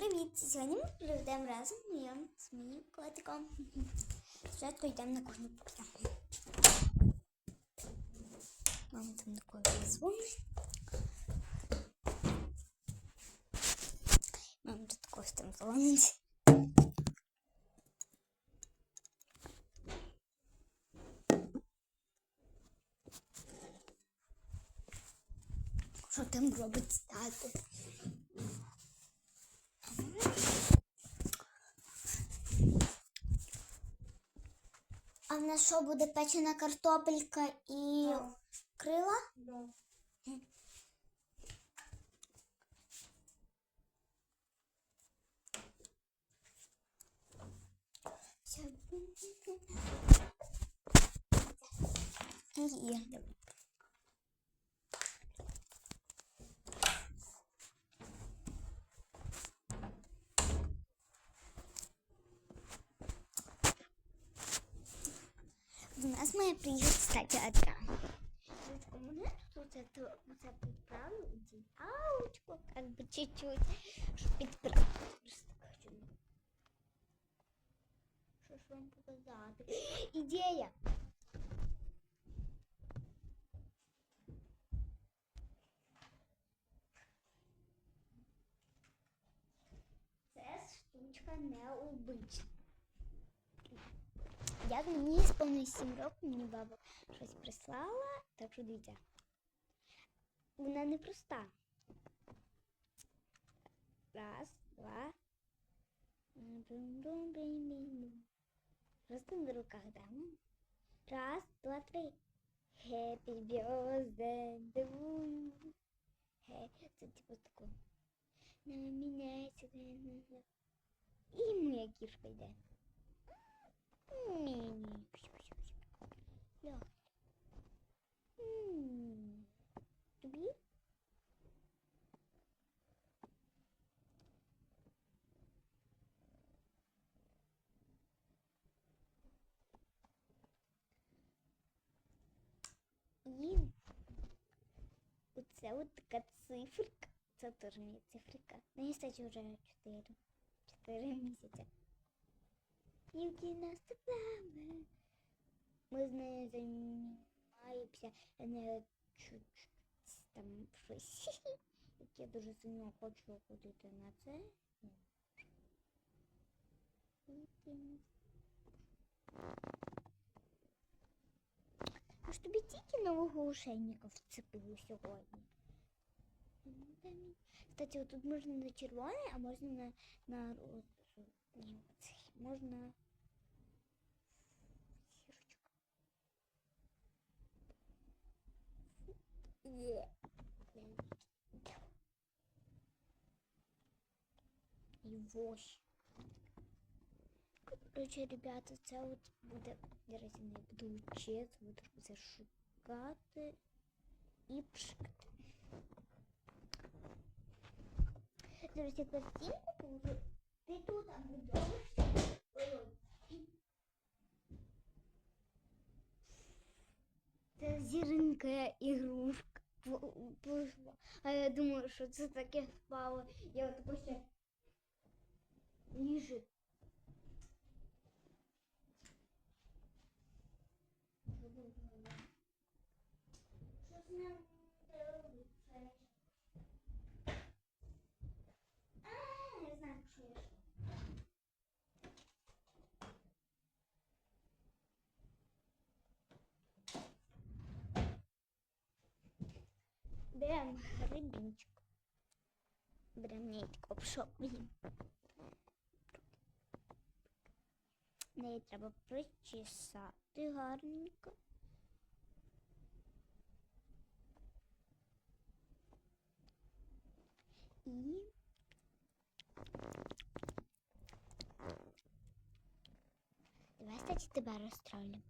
Привіт! Сьогодні ми проведемо разом я з моїм котиком. Спочатку йдемо на кухню поп'ємо. Мама там на кухню дзвонить. Мама тут когось там дзвонить. Що там робить тато? В нас що буде печена картопелька і Да. крила? Да. Є. У нас має приїхати, кстати, Адра. Дочка, мене тут это, вот это подправлю, иди. Аучку, как бы чуть-чуть, чтобы подправить. Просто хочу. Що ж вам показати? Ідея! Це штучка необична. Як мені сповнилось 7 років, мені баба щось прислала, так що дивіться. Вона не проста. Раз, два. Бум-бум-бим-бим-бум. Просто на руках дам. Раз, два, три. Happy birthday to you. Hey, це типу тако. На мене сюди. І моя кішка йде. Мини. Ля. М. Тобі? І оце от така циферка. Це теж моя циферка. Мені, кстати, вже 4. 4 місяці. Які наступлями. Ми з нею займаємося не чуть там. Як я дуже сильно хочу ходити на це. Аж тобі тільки нового ошейника вцепили сьогодні. Кстати, вот тут можна на червоний, а можна на, на розовий. Ні, оцей. Можна Є. І ось. Короче, ребята, це от буде, зараз я не буду вчити, буду трошки це шукати і пшикати. Зараз я картинку положу. Ти тут Зіринка ігрушка. А я думаю, що це таке впало. Я от тако ще лежить. Що з ним робити? А, не знаю, що я. Берем грибінчик. Берем нитку в шоп. Неї треба причесати гарненько. І Давай, кстати, тебе розстройлю.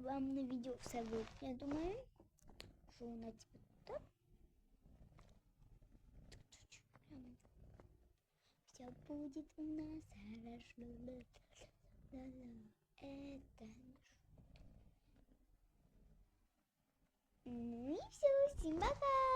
Вам на видео все будет. Я думаю, що вона типа так. Все будет у нас хорошо. Ла-ла. Это. Ну и все, всем пока.